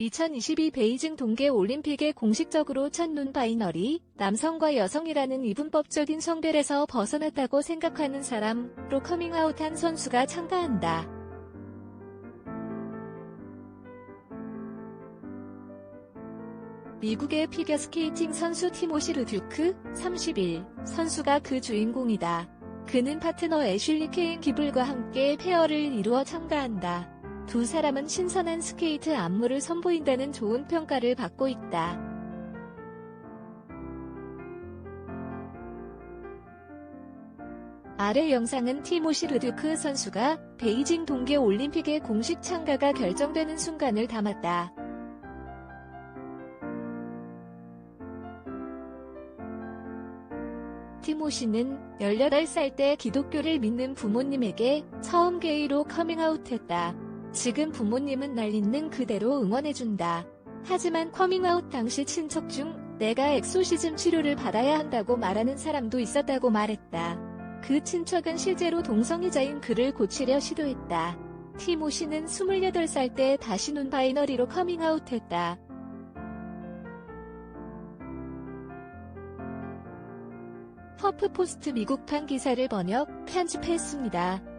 2022 베이징 동계 올림픽에 공식적으로 첫눈 바이너리, 남성과 여성이라는 이분법적인 성별에서 벗어났다고 생각하는 사람로 커밍아웃한 선수가 참가한다. 미국의 피겨스케이팅 선수 티모시 르듀크, 31, 선수가 그 주인공이다. 그는 파트너 애슐리 케인 기블과 함께 페어를 이루어 참가한다. 두 사람은 신선한 스케이트 안무를 선보인다는 좋은 평가를 받고 있다. 아래 영상은 티모시 르듀크 선수가 베이징 동계 올림픽의 공식 참가가 결정되는 순간을 담았다. 티모시는 18살 때 기독교를 믿는 부모님에게 처음 게이로 커밍아웃했다. 지금 부모님은 날 있는 그대로 응원해준다. 하지만 커밍아웃 당시 친척 중 내가 엑소시즘 치료를 받아야 한다고 말하는 사람도 있었다고 말했다. 그 친척은 실제로 동성애자인 그를 고치려 시도했다. 티모시는 28살 때 다시 눈 바이너리로 커밍아웃했다. 퍼프포스트 미국판 기사를 번역, 편집했습니다.